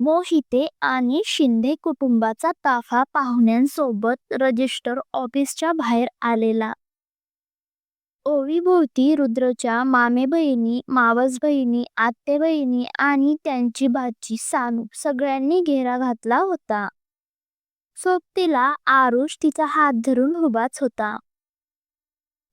मोहिते आणि शिंदे कुटुंबाचा ताफा पाहुण्यांसोबत रजिस्टर ऑफिसच्या बाहेर आलेला. ओवीभोवती रुद्रच्या मामे बहिणी मावस बहिणी, आत्तेबहिणी आणि त्यांची भाची सानू सगळ्यांनी घेरा घातला होता. सोबतीला आरुष तिचा हात धरून उभाच होता.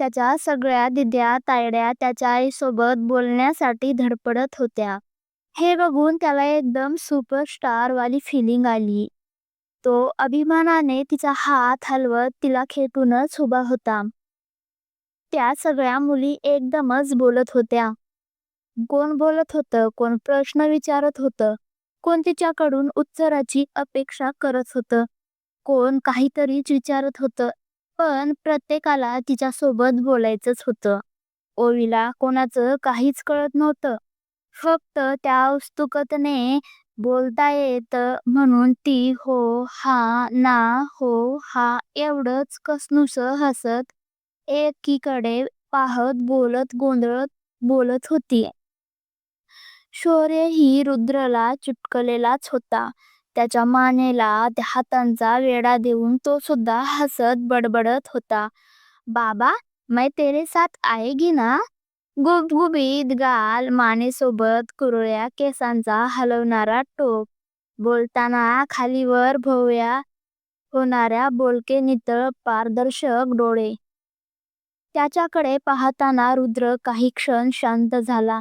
त्याच्या सगळ्या दिद्या तायड्या त्याच्या आईसोबत बोलण्यासाठी धडपडत होत्या. हे बघून त्याला एकदम सुपरस्टार वाली फिलिंग आली. तो अभिमानाने तिचा हात हलवत तिला खेटूनच उभा होता. त्या सगळ्या मुली एकदमच बोलत होत्या. कोण बोलत होतं, कोण प्रश्न विचारत होतं, कोण तिच्याकडून उत्तराची अपेक्षा करत होतं, कोण काहीतरीच विचारत होतं, पण प्रत्येकाला तिच्यासोबत बोलायचंच होतं. ओवीला कोणाचं काहीच कळत नव्हतं. फक्त त्या उत्सुकतेने बोलता येतं म्हणून ती हो, हा, ना, हो, हा एवढंच कसनुसं हसत एकीकडे पाहत बोलत गोंधळत बोलत होती. शौर्यही रुद्रला चुटकलेलाच होता. त्याच्या मानेला हातांचा वेढा देऊन तो सुद्धा हसत बडबडत होता. बाबा, मैं तेरे साथ आएगी ना? गुबगुबीत गाल, मानेसोबत कुरळ्या केसांचा हलवणारा टोक, बोलताना खालीवर भोवया होणाऱ्या बोलके नितळ पारदर्शक डोळे. त्याच्याकडे पाहताना रुद्र काही क्षण शांत झाला.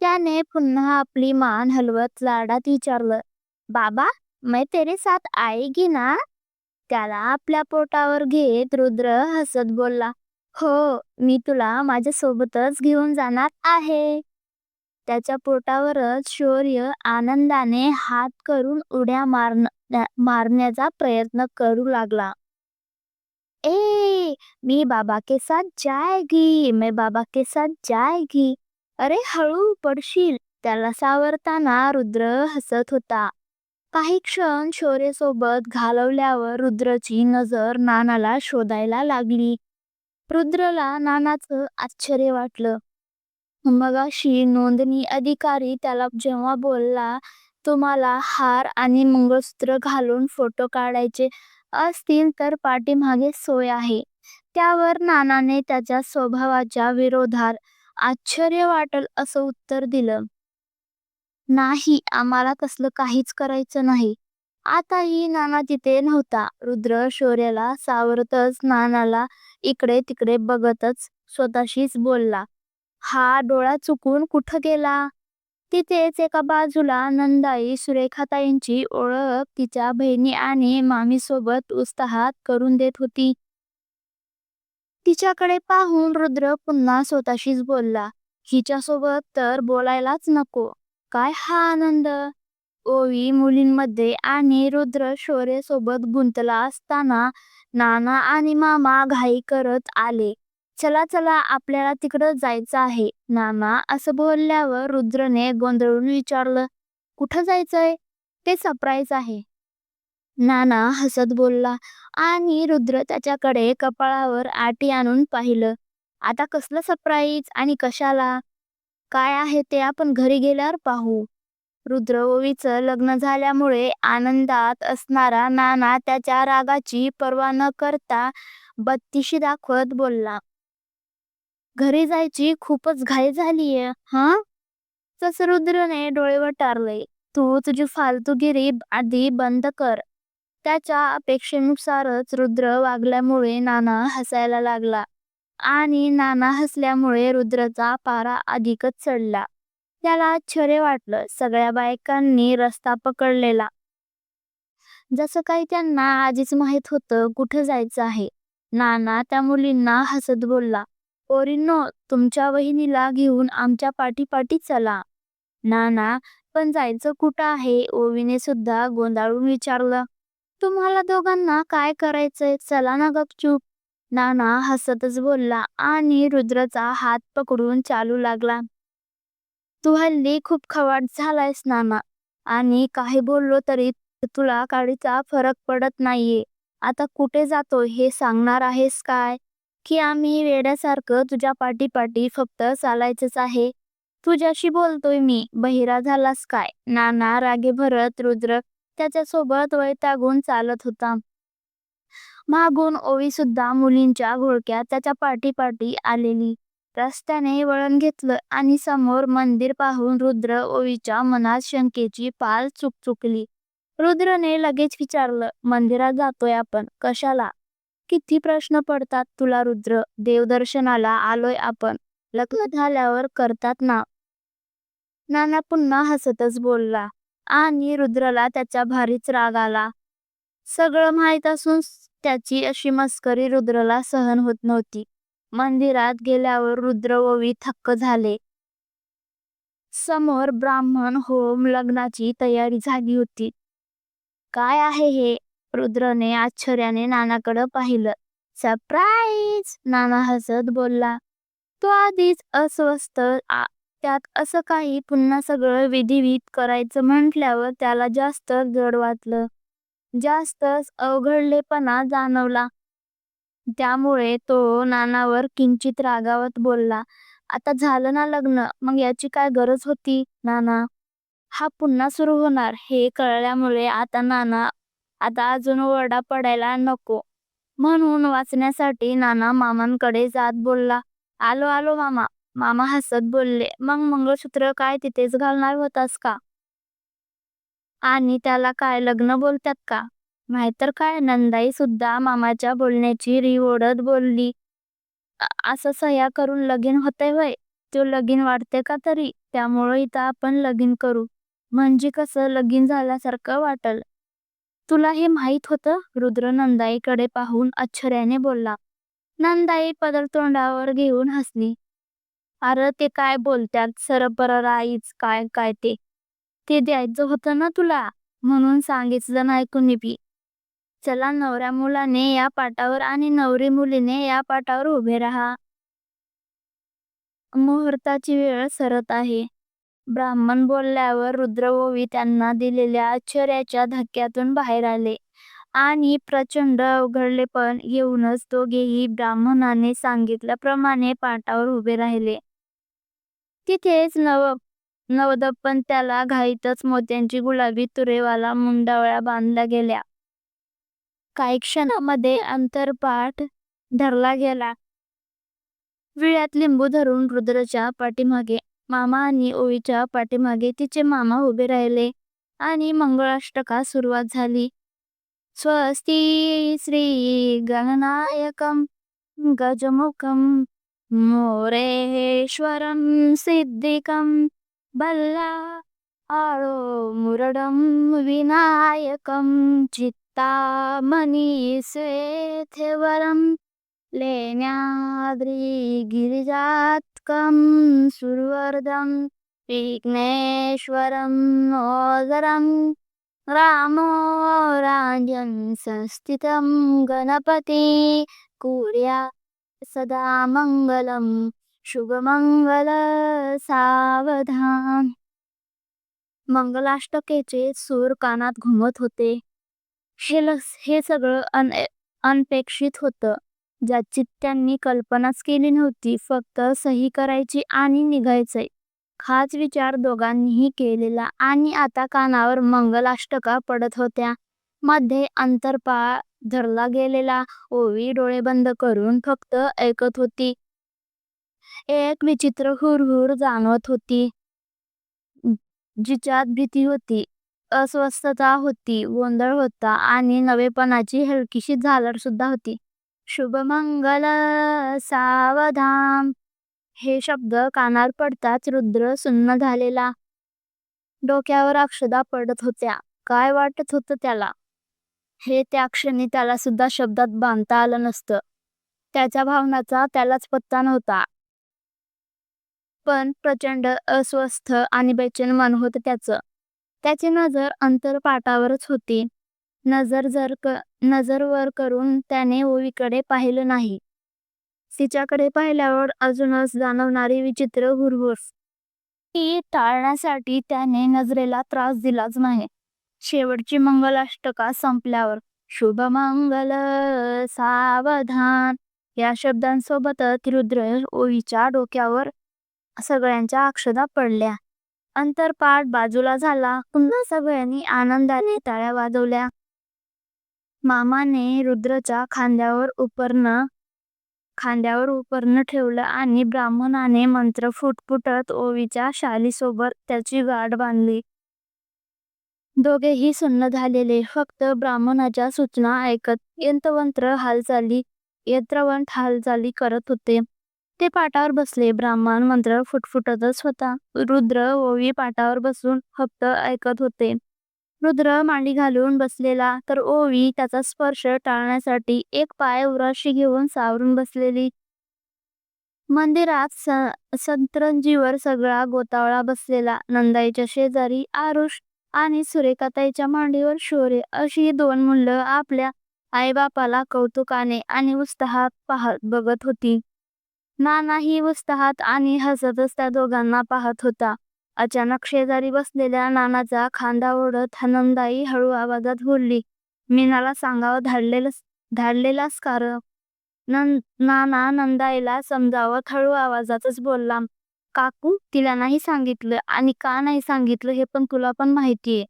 त्याने पुन्हा आपली मान हलवत लाडात विचारलं, बाबा, मैं तेरे साथ आएगी ना? त्याला आपल्या पोटावर घेत रुद्र हसत बोलला, हो, मी तुला माझ्यासोबतच घेऊन जाणार आहे. त्याच्या पोटावरच शौर्य आनंदाने हात करून उड्या मारण्याचा प्रयत्न करू लागला. ए, मी बाबा के साथ जाएगी, मैं बाबा के साथ जाएगी. अरे हळू पडशील. त्याला सावरताना रुद्र हसत होता. काही क्षण शौर्यसोबत घालवल्यावर रुद्रची नजर नानाला शोधायला लागली. रुद्रला नानाचं आश्चर्य वाटलं. मगाशी नोंदणी अधिकारी त्याला जेव्हा बोलला, तुम्हाला हार आणि मंगळसूत्र घालून फोटो काढायचे असतील तर पाठीमागे सोय आहे, त्यावर नानाने त्याच्या स्वभावाच्या विरोधात आश्चर्य वाटल असं उत्तर दिलं. नाही, आम्हाला तसलं काहीच करायचं नाही. आताही नाना तिथे नव्हता. रुद्र शौर्याला सावरतच नानाला इकडे तिकडे बघतच स्वतःशीच बोलला, हा डोळा चुकून कुठं गेला? तिथेच एका बाजूला नंदाई सुरेखाताईंची ओळख तिच्या बहिणी आणि मामीसोबत उत्साहात करून देत होती. तिच्याकडे पाहून रुद्र पुन्हा स्वतःशीच बोलला, हिच्यासोबत तर बोलायलाच नको. काय हा आनंद! ओवी मुलींमध्ये आणि रुद्र शौर्यसोबत गुंतला असताना नाना आणि मामा घाई करत आले. चला चला, आपल्याला तिकडं जायचं आहे. नाना असं बोलल्यावर रुद्रने गोंधळून विचारलं, कुठं जायचंय? ते सरप्राईज आहे. नाना हसत बोलला आणि रुद्र त्याच्याकडे कपाळावर आटी आणून पाहिलं. आता कसलं सरप्राईज आणि कशाला? काय आहे ते आपण घरी गेल्यावर पाहू. रुद्र ओवीचं लग्न झाल्यामुळे आनंदात असणारा नाना त्याच्या रागाची पर्वा न करता बत्तीशी दाखवत बोलला. घरी जायची खूपच घाई झालीये, हा तसं रुद्रने डोळे वटारले. तू तुझी फालतूगिरी आधी बंद कर. त्याच्या अपेक्षेनुसारच रुद्र वागल्यामुळे नाना हसायला लागला आणि नाना हसल्यामुळे रुद्रचा पारा अधिकच चढला. त्याला आश्चर्य वाटलं. सगळ्या बायकांनी रस्ता पकडलेला. जसं काही त्यांना आधीच माहीत होतं कुठं जायचं आहे. नाना त्या मुलींना हसत बोलला, पोरींनो, तुमच्या वहिनीला घेऊन आमच्या पाठीपाठी चला. नाना, पण जायचं कुठं आहे? ओवीने सुद्धा गोंधळून विचारलं. तुम्हाला दोघांना काय करायचंय? चला ना गपचूप. नाना हसतच बोलला आणि रुद्रचा हात पकडून चालू लागला. तू हल्ली खूप खवाट झालायस नाना. आणि काही बोललो तरी तुला काडीचा फरक पडत नाहीये. आता कुठे जातोय हे सांगणार आहेस काय? की आम्ही वेड्यासारखं तुझ्या पाठीपाठी फक्त चालायचंच आहे? तुझ्याशी बोलतोय मी बहिरा झालास काय नाना रागे भरत रुद्र त्याच्यासोबत वैतागून चालत होता मागून ओवी सुद्धा मुलींच्या घोळक्यात त्याच्या पाठी पाठी आलेली रस्त्याने वळण घेतलं आणि समोर मंदिर पाहून रुद्र ओवीच्या मनात शंकेची पाल चुकचुकली रुद्रने लगेच विचारलं मंदिरात जातोय आपण कशाला? किती प्रश्न पडतात तुला रुद्र? देवदर्शनाला आलोय आपण लग्न झाल्यावर करतात ना? नाना पुन्हा हसतच बोलला आणि रुद्रला त्याचा भारीच राग आला. सगळं माहीत असून त्याची अशी मस्करी रुद्रला सहन होत नव्हती. मंदिरात गेल्यावर रुद्र ओवी थक्क झाले. समोर ब्राह्मण होम लग्नाची तयारी झाली होती. काय आहे हे? रुद्रने आश्चर्याने नानाकडं पाहिलं. सरप्राईज नाना हसत बोलला. तो आधीच अस्वस्थ. त्यात असं काही पुन्हा सगळं विधिवित करायचं म्हटल्यावर त्याला जास्त जड वाटलं. जास्तच अवघडलेपणा जाणवला. त्यामुळे तो नानावर किंचित रागावत बोलला आता झालं ना लग्न मग याची काय गरज होती नाना? हा पुन्हा सुरू होणार हे कळल्यामुळे आता नाना आता अजून ओरडा पडायला नको. म्हणून वाचण्यासाठी नाना मामांकडे जात बोलला आलो आलो मामा. मामा हसत बोलले मग मंगळसूत्र काय तिथेच घालणार होतास का? आणि त्याला काय लग्न बोलतात का? नाहीतर काय? नंदाई सुद्धा मामाच्या बोलण्याची री ओढत बोलली. असं सह्या करून लगीन होते वय तो लगीन वाटते का तरी? त्यामुळे इथं आपण लगीन करू. म्हणजे कसं? लगीन झाल्यासारखं वाटल. तुला हे माहीत होतं? रुद्र नंदाईकडे पाहून आश्चर्याने बोलला. नंदाई पदर तोंडावर घेऊन हसली. अरे ते काय बोलतात सरपर आईच काय काय ते? ते द्यायचं होतं ना तुला? म्हणून सांगितलं नाही कुणी बी. चला नवऱ्या मुलाने या पाटावर आणि नवरी मुलीने या पाटावर उभे राहा. मुहूर्ताची वेळ सरत आहे. ब्राह्मण बोलल्यावर रुद्रओवी त्यांना दिलेल्या आश्चर्याच्या धक्क्यातून बाहेर आले. आणि प्रचंड अवघडले पण येऊनच दोघेही ब्राह्मणाने सांगितल्याप्रमाणे पाटावर उभे राहिले. तिथेच नव नवदप्पन त्याला घाईतच मोत्यांची गुलाबी तुरेवाला मुंडावळ्या बांधल्या गेल्या. काही क्षणामध्ये अंतरपाठ धरला गेला. विळ्यात लिंबू धरून रुद्रच्या पाठीमागे मामा आणि ओळीच्या पाठीमागे तिचे मामा उभे राहिले आणि मंगळाष्टका सुरुवात झाली. स्वस्ती श्री गणनायकम गजमुखम मोरेश्वरम सिद्धिकम बल्ला आळो मुरडम विनायकम चित तामनी लेण्याद्री गिरिजात्कम सुरवर्धम विघ्नेश्वरं नोदरं रामो राज्यं संस्थितं गणपती कुर्या सदा मंगलम शुभमंगल सावधान। मंगलाष्टकेचे सूर कानात घुमत होते। हे लस हे सगळं अन अनपेक्षित होतं. ज्याची त्यांनी कल्पनाच केली नव्हती फक्त सही करायची आणि निघायचंय. खास विचार दोघांनीही केलेला आणि आता कानावर मंगलाष्टका पडत होत्या. मध्ये अंतरपाळ धरला गेलेला ओवी डोळे बंद करून फक्त ऐकत होती. एक विचित्र हुरहुर जाणवत होती. जिच्यात भीती होती. अस्वस्थता होती गोंधळ होता आणि नवेपणाची हलकीशी झालर सुद्धा होती. शुभमंगल सावधान हे शब्द कानावर पडताच रुद्र सुन्न झालेला. डोक्यावर अक्षदा पडत होत्या. काय वाटत होतं त्याला? हे त्या क्षणी त्याला सुद्धा शब्दात बांधता आलं नसतं. त्याच्या भावनाचा त्यालाच पत्ता नव्हता. पण प्रचंड अस्वस्थ आणि बेचैन मन होतं त्याचं. त्याची नजर अंतरपाटावरच होती. नजर जर क नजर वर करून त्याने ओवीकडे पाहिलं नाही. तिच्याकडे पाहिल्यावर अजूनच जाणवणारी विचित्र हुरहुर. ती टाळण्यासाठी त्याने नजरेला त्रास दिलाच नाही. शेवटची मंगलाष्टका संपल्यावर शुभमंगल सावधान. या शब्दांसोबतच रुद्र ओवीच्या डोक्यावर सगळ्यांच्या अक्षदा पडल्या. अंतरपाठ बाजूला झाला. पुन्हा सगळ्यांनी आनंदाने टाळ्या वाजवल्या. मामाने रुद्रच्या खांद्यावर उपरणं खांद्यावर उपरणं ठेवलं आणि ब्राह्मणाने मंत्र फुटफुटत ओवीच्या शालीसोबत त्याची गाठ बांधली. दोघेही सुन्न झालेले. फक्त ब्राह्मणाच्या सूचना ऐकत यंत्रवंत्र हालचाली यंत्रवंत हालचाली करत होते. ते पाटावर बसले. ब्राह्मण मंत्र फुटफुटतच होता. रुद्र ओवी पाटावर बसून फक्त ऐकत होते. रुद्र मांडी घालून बसलेला तर ओवी त्याचा स्पर्श टाळण्यासाठी एक पाय उराशी घेऊन सावरून बसलेली. मंदिरात स सगळा गोतावळा बसलेला. नंदाईच्या शेजारी आरुष आणि सुरेखाताईच्या मांडीवर शोरे अशी दोन मुलं आपल्या आईबापाला कौतुकाने आणि उत्साहात पाहत बघत होती. नानाही उत्साहात आणि हसतच त्या दोघांना पाहत होता. अचानक शेजारी बसलेल्या नानाचा खांदा ओढत हनंदाई हळू आवाजात बोलली मीनाला सांगावं धाडलेलं धाडलेलास कार नं नाना नंदाईला समजावत हळू आवाजातच बोलला काकू तिला नाही सांगितलं आणि का नाही सांगितलं हे पण तुला पण माहितीये.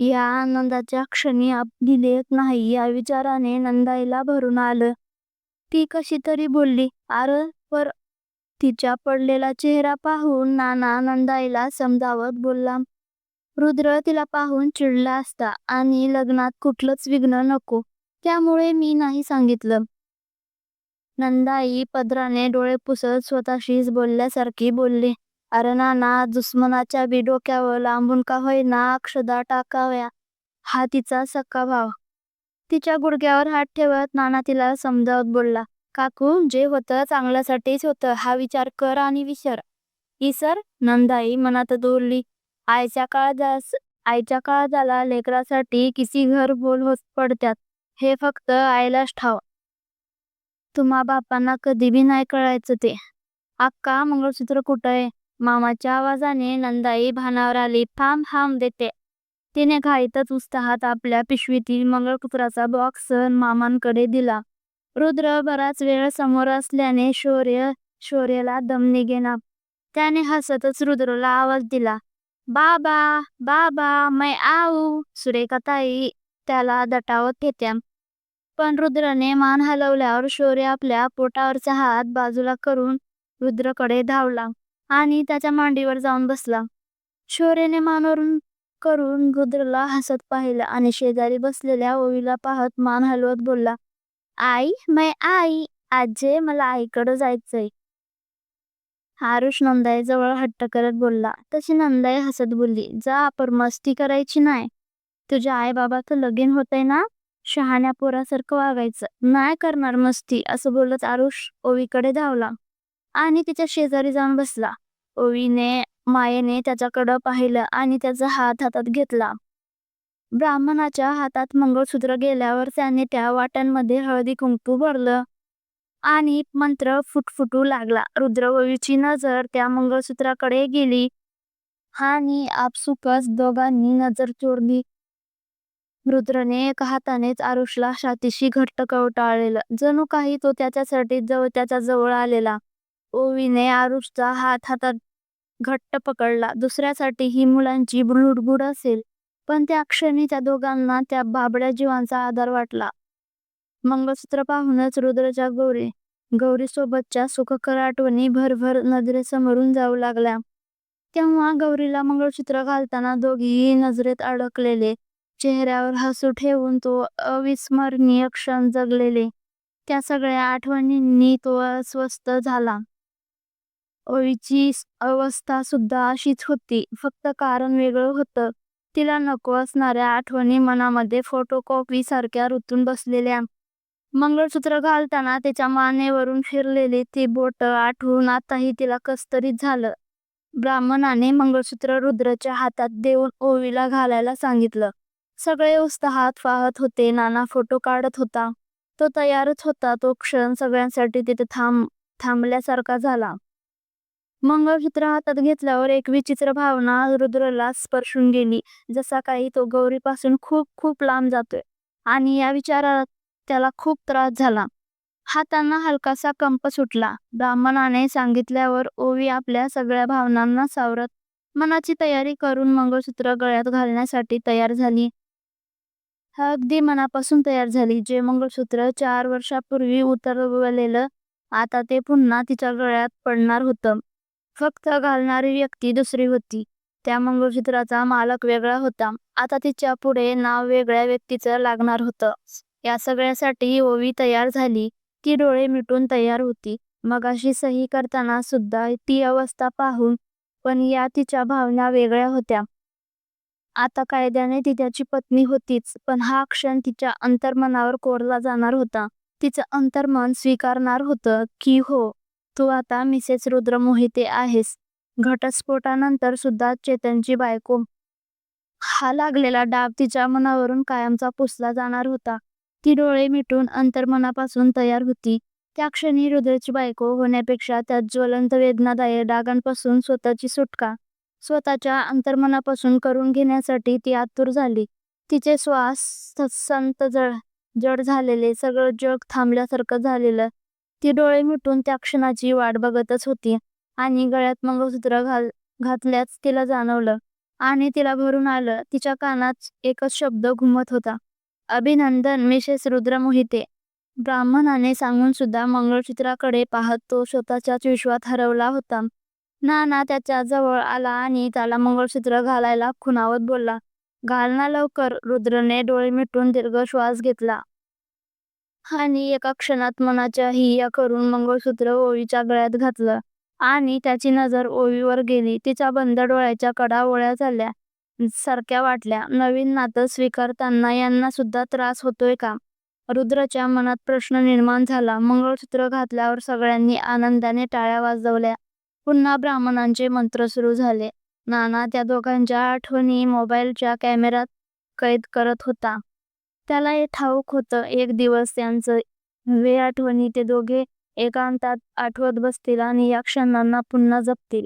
या आनंदाच्या क्षणी आपली लेख नाही या विचाराने नंदाईला भरून आलं. ती कशी तरी बोलली आर पर तिच्या पडलेला चेहरा पाहून नाना नंदाईला समजावत बोलला. रुद्र तिला पाहून चिडला असता आणि लग्नात कुठलंच विघ्न नको त्यामुळे मी नाही सांगितलं. नंदाई पदराने डोळे पुसत स्वतःशीच बोलल्यासारखी बोलली अरे नाना दुश्मनाच्या बी डोक्यावर लांबून का होईना अक्षदा टाकाव्या? हा तिचा सक्का भाव. तिच्या गुडघ्यावर हात ठेवत नाना तिला समजावत बोलला काकू जे होतं चांगल्यासाठीच होतं हा विचार कर आणि विसर. इसर नंदाई मनात बोलली आईच्या काळजास आईच्या काळजाला लेकरासाठी किसी घर बोल होत पडत्यात हे फक्त आईलाच ठाव. तुम्हा बापांना कधी बी नाही कळायचं ते. अक्का मंगळसूत्र कुठं आहे? मामाच्या आवाजाने नंदाई भानावर आली थांब थांब देते. तिने घाईतच उत्साहात आपल्या पिशवीतील मंगळसूत्राचा बॉक्स मामांकडे दिला. रुद्र बराच वेळ समोर असल्याने शौर्य शौर्यला दम निघेना. त्याने हसतच रुद्रला आवाज दिला. बाबा बाबा मै आऊ सुरेखाताई त्याला दटावत घेत्या. पण रुद्रने मान हलवल्यावर शौर्य आपल्या पोटावरचा हात बाजूला करून रुद्रकडे धावला आणि त्याच्या मांडीवर जाऊन बसला. शौर्यने मानवरून करून गुद्रला हसत पाहिलं आणि शेजारी बसलेल्या ओवीला पाहत मान हलवत बोलला आई मै आई आजे मला आईकडं जायचंय. आरुष नंदाई जवळ हट्ट करत बोलला तशी नंदाई हसत बोलली जा आपण मस्ती करायची नाही तुझ्या आई बाबाचं लगीन होतंय ना? शहाण्या पोरासारखं वागायचं. नाही करणार मस्ती असं बोलत आरुष ओवीकडे धावला आणि तिच्या शेजारी जाऊन बसला. ओवीने मायेने त्याच्याकडं पाहिलं आणि त्याचा हात हातात घेतला. ब्राह्मणाच्या हातात मंगळसूत्र गेल्यावर त्याने त्या वाट्यांमध्ये हळदी कुंकू भरलं आणि मंत्र फुटफुटू लागला. रुद्रवळीची नजर त्या मंगळसूत्राकडे गेली आणि आपसुकच दोघांनी नजर चोरली. रुद्रने एका हातानेच आरुषला छातीशी घट्ट कवटाळलेलं. जणू काही तो त्याच्यासाठी जवळ त्याच्याजवळ आलेला. ओवीने आरुषचा हात हातात घट्ट पकडला. दुसऱ्यासाठी ही मुलांची बुडबुड असेल पण त्या क्षणी त्या दोघांना त्या बाबड्या जीवांचा आधार वाटला. मंगळसूत्र पाहूनच रुद्रच्या गौरी गौरीसोबतच्या सुखकर आठवणी भरभर नजरेसमोरून जाऊ लागल्या. तेव्हा गौरीला मंगळसूत्र घालताना दोघीही नजरेत अडकलेले. चेहऱ्यावर हसू ठेवून तो अविस्मरणीय क्षण जगलेले. त्या सगळ्या आठवणींनी तो अस्वस्थ झाला. ओळीची अवस्था सुद्धा अशीच होती. फक्त कारण वेगळं होतं. तिला नको असणाऱ्या आठवणी मनामध्ये फोटोकॉपी सारख्या रुतून बसलेल्या. मंगळसूत्र घालताना त्याच्या मानेवरून फिरलेली ती बोट आठवून आताही तिला कस्तरीत झालं. ब्राह्मणाने मंगळसूत्र रुद्रच्या हातात देऊन ओवीला घालायला सांगितलं. सगळे उत्साहात पाहत होते. नाना फोटो काढत होता. तो तयारच होता. तो क्षण सगळ्यांसाठी तिथे थांब थांबल्यासारखा झाला. मंगळसूत्र हातात घेतल्यावर एक विचित्र भावना रुद्रला स्पर्शून गेली जसा काही तो गौरीपासून खूप खूप लांब जातोय आणि या विचारात त्याला खूप त्रास झाला हातांना हलकासा कंप सुटला. ब्राह्मणाने सांगितल्यावर ओवी आपल्या सगळ्या भावनांना सावरत मनाची तयारी करून मंगळसूत्र गळ्यात घालण्यासाठी तयार झाली. अगदी मनापासून तयार झाली. जे मंगळसूत्र चार वर्षापूर्वी उतरवलेलं आता ते पुन्हा तिच्या गळ्यात पडणार होतं. फक्त घालणारी व्यक्ती दुसरी होती. त्या मंगळसूत्राचा मालक वेगळा होता. आता तिच्या पुढे नाव वेगळ्या व्यक्तीचं लागणार होतं. या सगळ्यासाठी ओवी तयार झाली. ती डोळे मिटून तयार होती. मगाशी सही करताना सुद्धा ती अवस्था पाहून पण या तिच्या भावना वेगळ्या होत्या. आता कायद्याने ती त्याची पत्नी होतीच पण हा क्षण तिच्या अंतर्मनावर कोरला जाणार होता. तिचं अंतर्मन स्वीकारणार होतं की हो, तू आता मिसेस रुद्र मोहिते आहेस. घटस्फोटानंतर सुद्धा चेतनची बायको. हा लागलेला डाग तिच्या मनावरून कायमचा पुसला जाणार होता. ती डोळे मिटून अंतर्मनापासून तयार होती. त्या क्षणी रुद्रची बायको होण्यापेक्षा त्या ज्वलंत वेदनादायक डागांपासून स्वतःची सुटका स्वतःच्या अंतर्मनापासून करून घेण्यासाठी ती आतुर झाली. तिचे श्वास संथ जड झालेले. सगळं जग थांबल्यासारखं झालेलं. ती डोळे मिटून त्या क्षणाची वाट बघतच होती. आणि गळ्यात मंगळसूत्र घाल घातल्याच तिला जाणवलं आणि तिला भरून आलं. तिच्या कानात एकच शब्द घुमत होता. अभिनंदन मिसेस रुद्र मोहिते. ब्राह्मणाने सांगून सुद्धा मंगळसूत्राकडे पाहत तो स्वतःच्याच विश्वात हरवला होता. नाना त्याच्याजवळ आला आणि त्याला मंगळसूत्र घालायला खुणावत बोलला. घालना लवकर. रुद्रने डोळे मिटून दीर्घ श्वास घेतला. आणि एका क्षणात मनाच्या हिय्या करून मंगळसूत्र ओवीच्या गळ्यात घातलं. आणि त्याची नजर ओवीवर गेली. तिच्या बंद डोळ्याच्या कडा ओळ्या झाल्या सारख्या वाटल्या. नवीन नातं स्वीकारताना यांना सुद्धा त्रास होतोय का? रुद्रच्या मनात प्रश्न निर्माण झाला. मंगळसूत्र घातल्यावर सगळ्यांनी आनंदाने टाळ्या वाजवल्या. पुन्हा ब्राह्मणांचे मंत्र सुरू झाले. नाना त्या दोघांच्या आठवणी मोबाईलच्या कॅमेऱ्यात कैद करत होता. त्याला हे ठाऊक होतं एक दिवस त्यांचं वे आठवणी ते दोघे एकांतात आठवत बसतील आणि या क्षणांना पुन्हा जपतील.